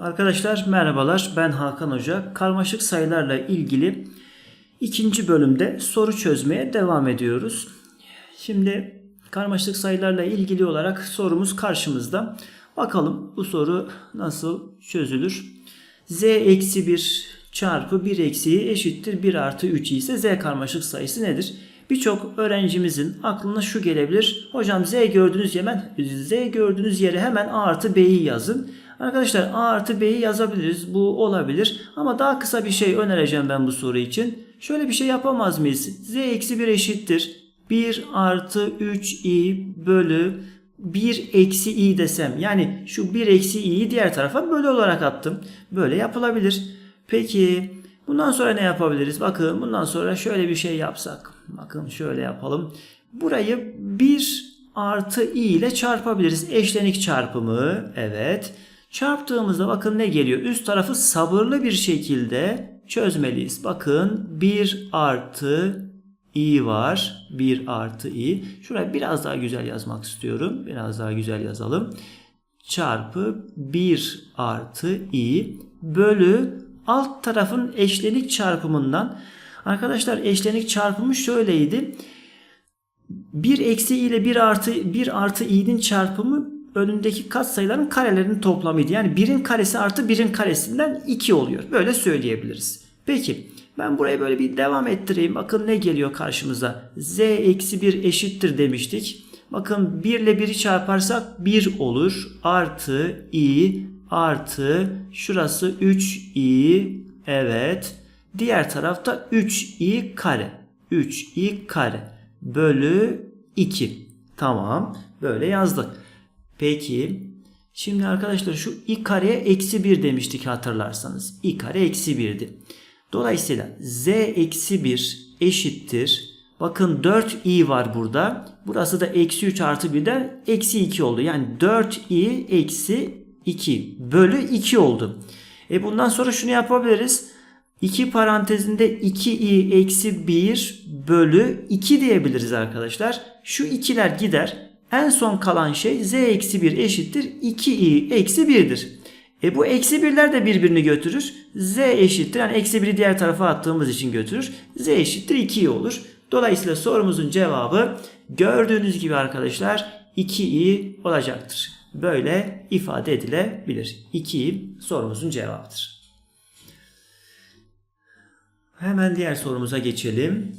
Arkadaşlar merhabalar ben Hakan Hoca. Karmaşık sayılarla ilgili ikinci bölümde soru çözmeye devam ediyoruz. Şimdi karmaşık sayılarla ilgili olarak sorumuz karşımızda. Bakalım bu soru nasıl çözülür? z eksi 1 çarpı 1 eksiği eşittir 1 artı 3 ise z karmaşık sayısı nedir? Birçok öğrencimizin aklına şu gelebilir. Hocam z gördüğünüz hemen z gördüğünüz yere hemen a artı b'yi yazın. Arkadaşlar a artı b'yi yazabiliriz. Bu olabilir. Ama daha kısa bir şey önereceğim ben bu soru için. Şöyle bir şey yapamaz mıyız? z eksi 1 eşittir. 1 artı 3i bölü 1 eksi i desem. Yani şu 1 eksi i'yi diğer tarafa bölü olarak attım. Böyle yapılabilir. Peki bundan sonra ne yapabiliriz? Bakın bundan sonra şöyle bir şey yapsak. Bakın şöyle yapalım. Burayı 1 artı i ile çarpabiliriz. Eşlenik çarpımı. Evet. Çarptığımızda bakın ne geliyor? Üst tarafı sabırlı bir şekilde çözmeliyiz. Bakın 1 artı i var. 1 artı i. Şuraya biraz daha güzel yazmak istiyorum. Biraz daha güzel yazalım. Çarpı 1 artı i bölü alt tarafın eşlenik çarpımından. Arkadaşlar eşlenik çarpımı şöyleydi. 1 eksi i ile 1 artı 1 artı i'nin çarpımı önündeki katsayıların karelerinin toplamıydı. Yani 1'in karesi artı 1'in karesinden 2 oluyor. Böyle söyleyebiliriz. Peki ben buraya böyle bir devam ettireyim. Bakın ne geliyor karşımıza. z eksi 1 eşittir demiştik. Bakın 1 ile 1'i çarparsak 1 olur. Artı i artı şurası 3i evet. Diğer tarafta 3i kare. 3i kare bölü 2. Tamam böyle yazdık. Peki şimdi arkadaşlar şu i kareye eksi 1 demiştik hatırlarsanız. i kare eksi 1'di. Dolayısıyla z eksi 1 eşittir. Bakın 4i var burada. Burası da eksi 3 artı 1'den eksi 2 oldu. Yani 4i eksi 2 bölü 2 oldu. E bundan sonra şunu yapabiliriz. 2 parantezinde 2i eksi 1 bölü 2 diyebiliriz arkadaşlar. Şu ikiler gider. En son kalan şey z eksi 1 eşittir 2i eksi 1'dir. E bu eksi birler de birbirini götürür. z eşittir yani eksi 1'i diğer tarafa attığımız için götürür. z eşittir 2i olur. Dolayısıyla sorumuzun cevabı gördüğünüz gibi arkadaşlar 2i olacaktır. Böyle ifade edilebilir. 2i sorumuzun cevabıdır. Hemen diğer sorumuza geçelim.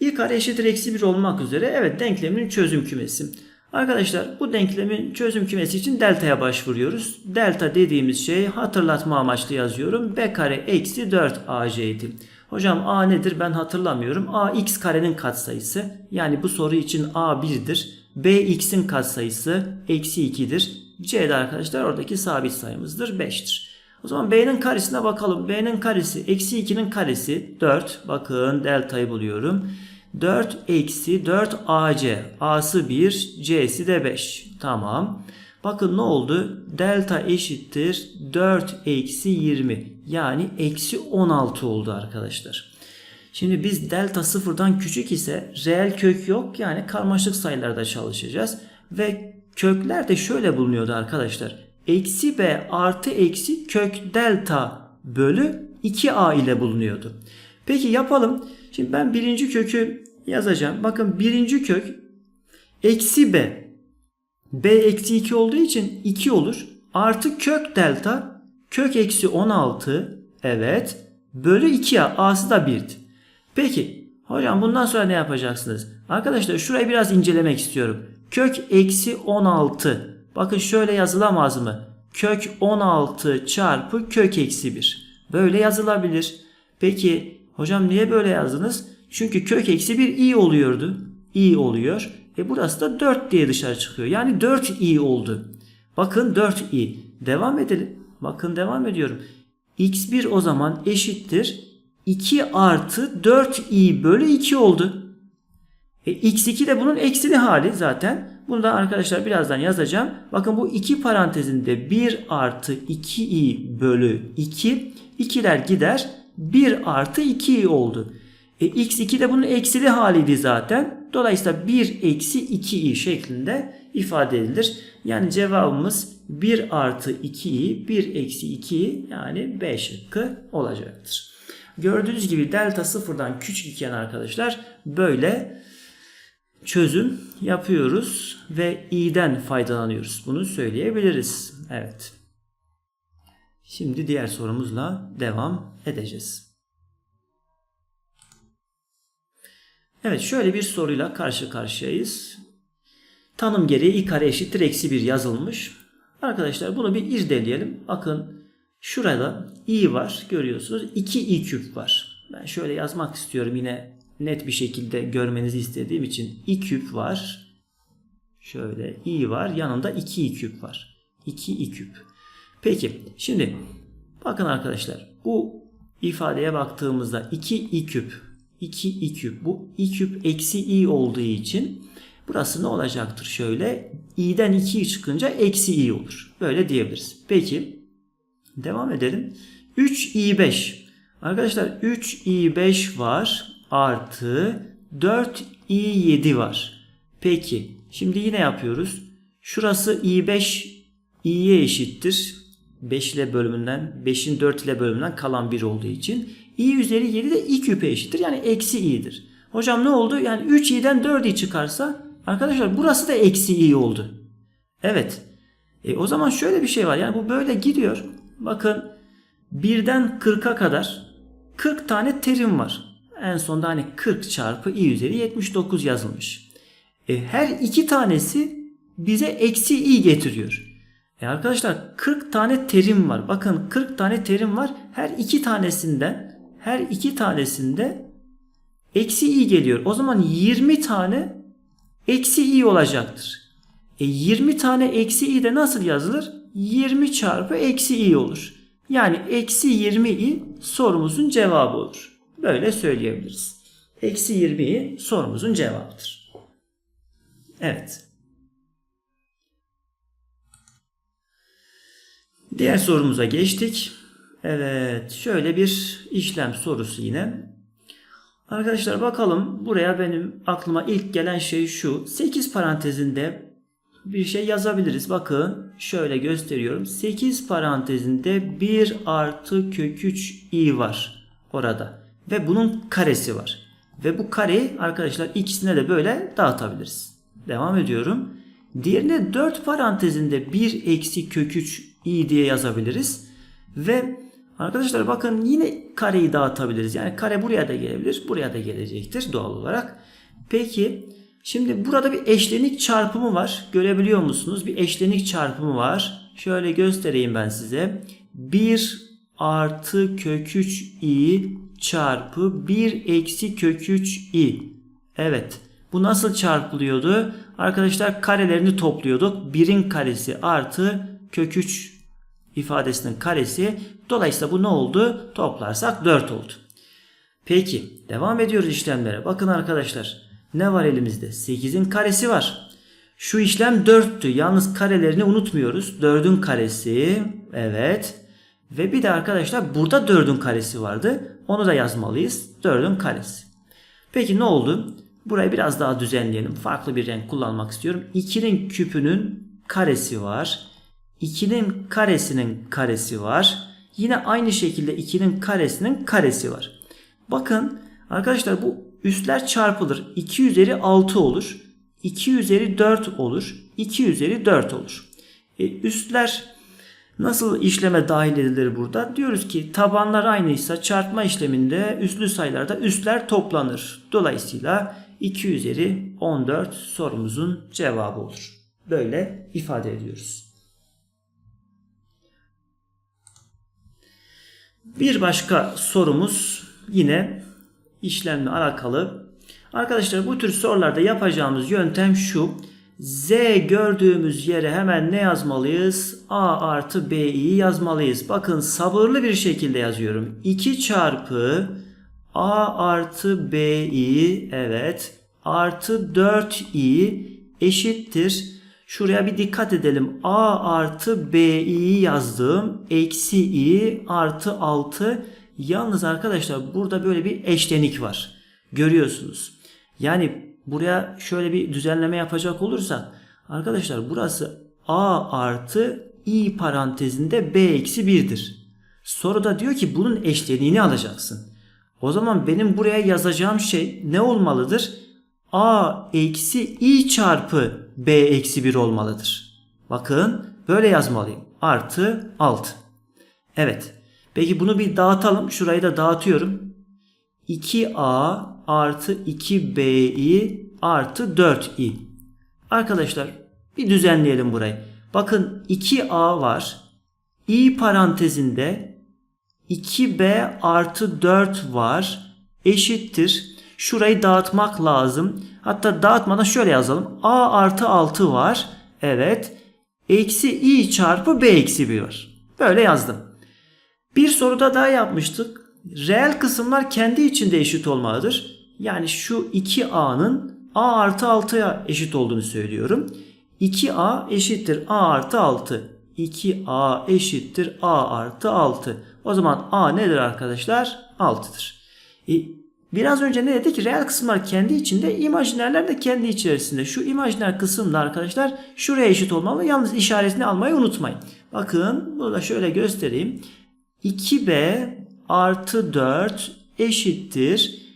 i kare eşittir eksi 1 olmak üzere evet denklemin çözüm kümesi. Arkadaşlar bu denklemin çözüm kümesi için delta'ya başvuruyoruz. Delta dediğimiz şey hatırlatma amaçlı yazıyorum. b kare eksi 4 ac'ydi. Hocam a nedir ben hatırlamıyorum. a x karenin katsayısı. Yani bu soru için a 1'dir. b x'in katsayısı eksi 2'dir. c de arkadaşlar oradaki sabit sayımızdır 5'tir. O zaman b'nin karesine bakalım. b'nin karesi eksi 2'nin karesi 4. Bakın deltayı buluyorum. 4 eksi 4 AC. A'sı 1, C'si de 5. Tamam. Bakın ne oldu? Delta eşittir 4 eksi 20. Yani eksi 16 oldu arkadaşlar. Şimdi biz delta sıfırdan küçük ise reel kök yok. Yani karmaşık sayılarda çalışacağız. Ve kökler de şöyle bulunuyordu arkadaşlar. Eksi b artı eksi kök delta bölü 2a ile bulunuyordu. Peki yapalım. Şimdi ben birinci kökü yazacağım. Bakın birinci kök eksi b. b eksi 2 olduğu için 2 olur. Artı kök delta kök eksi 16 evet bölü 2a a'sı da 1'di. Peki hocam bundan sonra ne yapacaksınız? Arkadaşlar şurayı biraz incelemek istiyorum. Kök eksi 16 bakın şöyle yazılamaz mı? Kök 16 çarpı kök eksi 1. Böyle yazılabilir. Peki hocam niye böyle yazdınız? Çünkü kök eksi 1 i oluyordu. i oluyor. E burası da 4 diye dışarı çıkıyor. Yani 4 i oldu. Bakın 4 i. Devam edelim. Bakın devam ediyorum. x1 o zaman eşittir. 2 artı 4 i bölü 2 oldu. E, x2 de bunun eksili hali zaten. Bunu da arkadaşlar birazdan yazacağım. Bakın bu iki parantezinde 1 artı 2i bölü 2. 2'ler gider. 1 artı 2i oldu. E, x2 de bunun eksili haliydi zaten. Dolayısıyla 1 eksi 2i şeklinde ifade edilir. Yani cevabımız 1 artı 2i 1 eksi 2i yani B şıkkı olacaktır. Gördüğünüz gibi delta sıfırdan küçük iken arkadaşlar böyle çözüm yapıyoruz ve i'den faydalanıyoruz. Bunu söyleyebiliriz. Evet. Şimdi diğer sorumuzla devam edeceğiz. Evet şöyle bir soruyla karşı karşıyayız. Tanım gereği i kare eşittir eksi 1 yazılmış. Arkadaşlar bunu bir irdeleyelim. Bakın şurada i var görüyorsunuz. 2 i küp var. Ben şöyle yazmak istiyorum yine net bir şekilde görmenizi istediğim için i küp var. Şöyle i var yanında 2 i küp var. 2 i küp. Peki şimdi bakın arkadaşlar bu ifadeye baktığımızda 2 i küp 2 i küp bu i küp eksi i olduğu için burası ne olacaktır şöyle i'den 2 çıkınca eksi i olur. Böyle diyebiliriz. Peki devam edelim. 3 i 5 arkadaşlar 3 i 5 var artı 4 i 7 var. Peki şimdi yine yapıyoruz. Şurası i 5 i'ye eşittir. 5 ile bölümünden 5'in 4 ile bölümünden kalan 1 olduğu için i üzeri 7 de i küpe eşittir. Yani eksi i'dir. Hocam ne oldu? Yani 3 i'den 4 i çıkarsa arkadaşlar burası da eksi i oldu. Evet. E, o zaman şöyle bir şey var. Yani bu böyle gidiyor. Bakın 1'den 40'a kadar 40 tane terim var. En sonda hani 40 çarpı i üzeri 79 yazılmış. E, her iki tanesi bize eksi i getiriyor. E arkadaşlar 40 tane terim var. Bakın 40 tane terim var. Her iki tanesinden her iki tanesinde eksi i geliyor. O zaman 20 tane eksi i olacaktır. E 20 tane eksi i de nasıl yazılır? 20 çarpı eksi i olur. Yani eksi 20 i sorumuzun cevabı olur. Böyle söyleyebiliriz. Eksi 20 i sorumuzun cevabıdır. Evet. Diğer sorumuza geçtik. Evet şöyle bir işlem sorusu yine. Arkadaşlar bakalım buraya benim aklıma ilk gelen şey şu. 8 parantezinde bir şey yazabiliriz. Bakın şöyle gösteriyorum. 8 parantezinde 1 artı kök 3 i var orada. Ve bunun karesi var. Ve bu kareyi arkadaşlar ikisine de böyle dağıtabiliriz. Devam ediyorum. Diğerine 4 parantezinde 1 eksi kök 3 i diye yazabiliriz. Ve arkadaşlar bakın yine kareyi dağıtabiliriz. Yani kare buraya da gelebilir. Buraya da gelecektir doğal olarak. Peki şimdi burada bir eşlenik çarpımı var. Görebiliyor musunuz? Bir eşlenik çarpımı var. Şöyle göstereyim ben size. 1 artı kök 3 i çarpı 1 eksi kök 3 i. Evet. Bu nasıl çarpılıyordu? Arkadaşlar karelerini topluyorduk. 1'in karesi artı kök 3 ifadesinin karesi. Dolayısıyla bu ne oldu? Toplarsak 4 oldu. Peki devam ediyoruz işlemlere. Bakın arkadaşlar ne var elimizde? 8'in karesi var. Şu işlem 4'tü. Yalnız karelerini unutmuyoruz. 4'ün karesi. Evet. Ve bir de arkadaşlar burada 4'ün karesi vardı. Onu da yazmalıyız. 4'ün karesi. Peki ne oldu? Burayı biraz daha düzenleyelim. Farklı bir renk kullanmak istiyorum. 2'nin küpünün karesi var. 2'nin karesinin karesi var. Yine aynı şekilde 2'nin karesinin karesi var. Bakın arkadaşlar bu üstler çarpılır. 2 üzeri 6 olur. 2 üzeri 4 olur. 2 üzeri 4 olur. E, üstler nasıl işleme dahil edilir burada? Diyoruz ki tabanlar aynıysa çarpma işleminde üstlü sayılarda üstler toplanır. Dolayısıyla 2 üzeri 14 sorumuzun cevabı olur. Böyle ifade ediyoruz. Bir başka sorumuz yine işlemle alakalı. Arkadaşlar bu tür sorularda yapacağımız yöntem şu. Z gördüğümüz yere hemen ne yazmalıyız? A artı B'yi yazmalıyız. Bakın sabırlı bir şekilde yazıyorum. 2 çarpı A artı B'yi evet artı 4i eşittir. Şuraya bir dikkat edelim. a artı b'yi yazdım. Eksi i artı 6. Yalnız arkadaşlar burada böyle bir eşlenik var. Görüyorsunuz. Yani buraya şöyle bir düzenleme yapacak olursak arkadaşlar burası a artı i parantezinde b eksi 1'dir. Soruda diyor ki bunun eşleniğini alacaksın. O zaman benim buraya yazacağım şey ne olmalıdır? a eksi i çarpı b eksi 1 olmalıdır. Bakın böyle yazmalıyım. Artı 6. Evet. Peki bunu bir dağıtalım. Şurayı da dağıtıyorum. 2a artı 2bi artı 4i. Arkadaşlar bir düzenleyelim burayı. Bakın 2a var. i parantezinde 2b artı 4 var. Eşittir. Şurayı dağıtmak lazım. Hatta dağıtmadan şöyle yazalım. a artı 6 var. Evet. Eksi i çarpı b eksi 1 var. Böyle yazdım. Bir soruda daha yapmıştık. Reel kısımlar kendi içinde eşit olmalıdır. Yani şu 2a'nın a artı 6'ya eşit olduğunu söylüyorum. 2a eşittir a artı 6. 2a eşittir a artı 6. O zaman a nedir arkadaşlar? 6'dır. E, biraz önce ne dedik? Reel kısımlar kendi içinde, imajinlerler de kendi içerisinde. Şu imajiner kısımda arkadaşlar şuraya eşit olmalı. Yalnız işaretini almayı unutmayın. Bakın bunu da şöyle göstereyim. 2b artı 4 eşittir.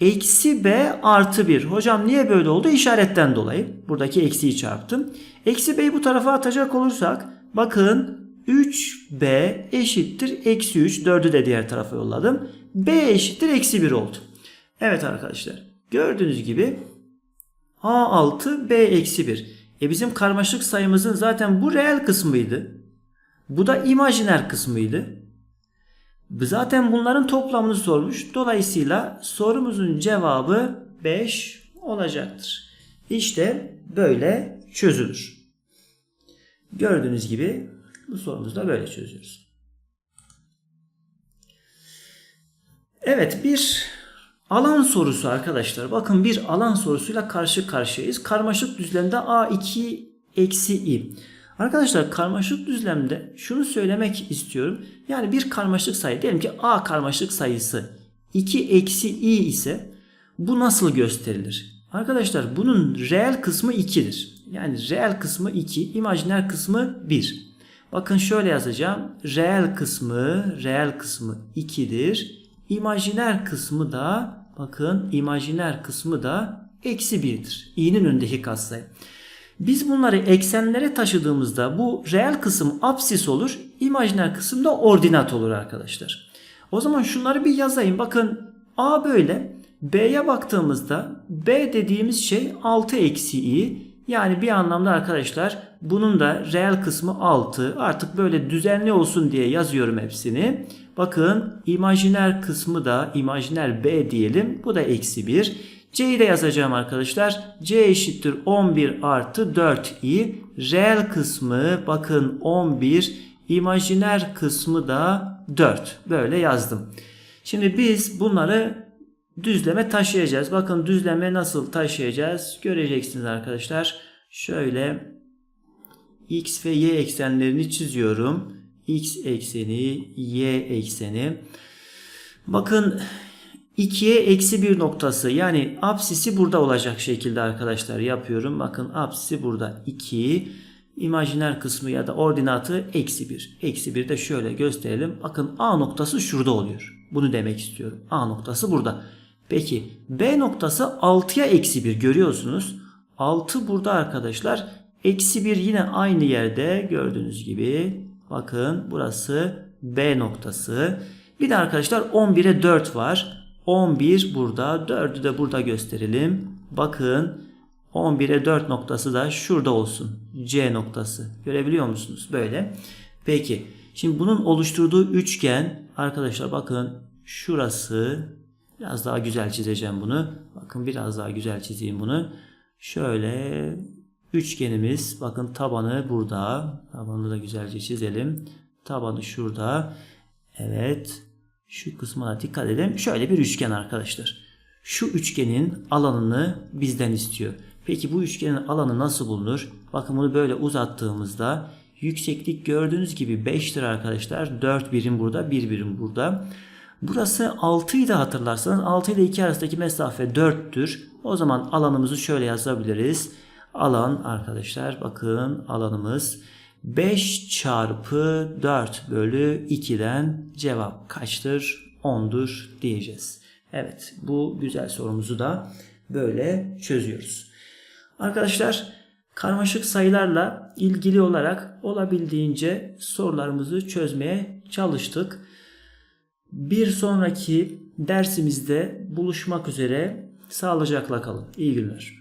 Eksi b artı 1. Hocam niye böyle oldu? İşaretten dolayı. Buradaki eksiyi çarptım. Eksi b'yi bu tarafa atacak olursak bakın 3b eşittir eksi 3. 4'ü de diğer tarafa yolladım. b eşittir eksi 1 oldu. Evet arkadaşlar. Gördüğünüz gibi a6 b eksi 1. E bizim karmaşık sayımızın zaten bu reel kısmıydı. Bu da imajiner kısmıydı. Zaten bunların toplamını sormuş. Dolayısıyla sorumuzun cevabı 5 olacaktır. İşte böyle çözülür. Gördüğünüz gibi bu sorumuzu da böyle çözüyoruz. Evet bir alan sorusu arkadaşlar. Bakın bir alan sorusuyla karşı karşıyayız. Karmaşık düzlemde A2 eksi i. Arkadaşlar karmaşık düzlemde şunu söylemek istiyorum. Yani bir karmaşık sayı diyelim ki a karmaşık sayısı 2 eksi i ise bu nasıl gösterilir? Arkadaşlar bunun reel kısmı 2'dir. Yani reel kısmı 2, imajiner kısmı 1. Bakın şöyle yazacağım. Reel kısmı, reel kısmı 2'dir. İmajiner kısmı da bakın imajiner kısmı da eksi 1'dir. i'nin önündeki katsayı. Biz bunları eksenlere taşıdığımızda bu reel kısım apsis olur, imajiner kısım da ordinat olur arkadaşlar. O zaman şunları bir yazayım. Bakın A böyle. B'ye baktığımızda B dediğimiz şey 6 eksi i. Yani bir anlamda arkadaşlar bunun da reel kısmı 6. Artık böyle düzenli olsun diye yazıyorum hepsini. Bakın imajiner kısmı da imajiner B diyelim. Bu da eksi 1. C'yi de yazacağım arkadaşlar. C eşittir 11 artı 4i. Reel kısmı bakın 11. imajiner kısmı da 4. Böyle yazdım. Şimdi biz bunları düzleme taşıyacağız. Bakın düzleme nasıl taşıyacağız göreceksiniz arkadaşlar. Şöyle x ve y eksenlerini çiziyorum. x ekseni, y ekseni. Bakın 2'ye eksi 1 noktası yani apsisi burada olacak şekilde arkadaşlar yapıyorum. Bakın apsisi burada 2 imajiner kısmı ya da ordinatı eksi 1. Eksi 1 de şöyle gösterelim. Bakın A noktası şurada oluyor. Bunu demek istiyorum. A noktası burada. Peki B noktası 6'ya eksi 1 görüyorsunuz. 6 burada arkadaşlar. Eksi 1 yine aynı yerde gördüğünüz gibi. Bakın burası B noktası. Bir de arkadaşlar 11'e 4 var. 11 burada. 4'ü de burada gösterelim. Bakın 11'e 4 noktası da şurada olsun. C noktası. Görebiliyor musunuz? Böyle. Peki. Şimdi bunun oluşturduğu üçgen arkadaşlar bakın şurası biraz daha güzel çizeceğim bunu. Bakın biraz daha güzel çizeyim bunu. Şöyle üçgenimiz bakın tabanı burada. Tabanını da güzelce çizelim. Tabanı şurada. Evet. Şu kısmına dikkat edelim. Şöyle bir üçgen arkadaşlar. şu üçgenin alanını bizden istiyor. Peki bu üçgenin alanı nasıl bulunur? Bakın bunu böyle uzattığımızda yükseklik gördüğünüz gibi 5'tir arkadaşlar. 4 birim burada, 1 birim burada. Burası 6 idi hatırlarsanız 6 ile 2 arasındaki mesafe 4'tür. O zaman alanımızı şöyle yazabiliriz. Alan arkadaşlar bakın alanımız 5 çarpı 4 bölü 2'den cevap kaçtır? 10'dur diyeceğiz. Evet bu güzel sorumuzu da böyle çözüyoruz. Arkadaşlar karmaşık sayılarla ilgili olarak olabildiğince sorularımızı çözmeye çalıştık. Bir sonraki dersimizde buluşmak üzere sağlıcakla kalın. İyi günler.